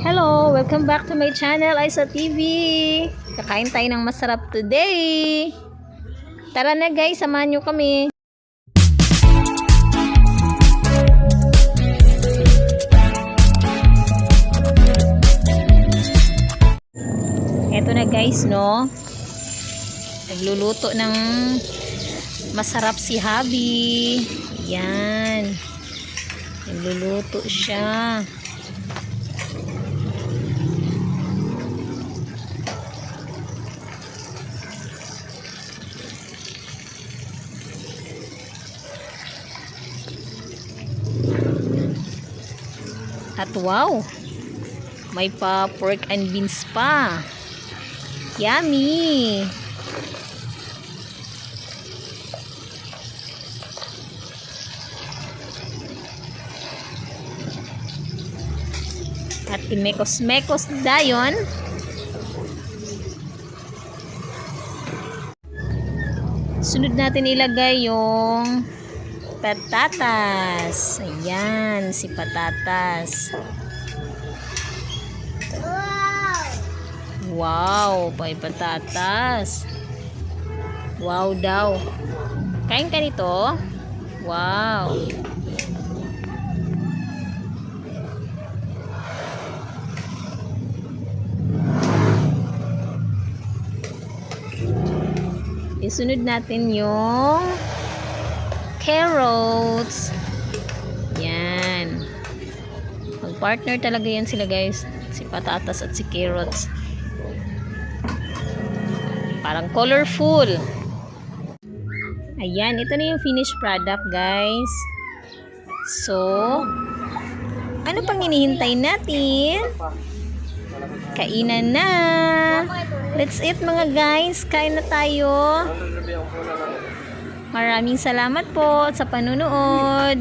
Hello! Welcome back to my channel, Isa TV! Kakain tayo ng masarap today! Tara na guys, samahan nyo kami! Eto na guys, no? Nagluluto ng masarap si Habi. Yan. Nagluluto siya. At wow, may pa pork and beans pa. Yummy! At imekos-mekos dayon. Sunod natin ilagay yung patatas. Ayan, si patatas. Wow, may patatas. Wow daw. Kain ka nito? Wow. Isunod natin yung carrots. Yan. Mag-partner talaga yan sila guys. Si patatas at si carrots. Parang colorful. Ayan, ito na yung finished product guys. So, ano pang hinihintay natin? Kainan na. Let's eat mga guys. Kain na tayo. Maraming salamat po sa panunood.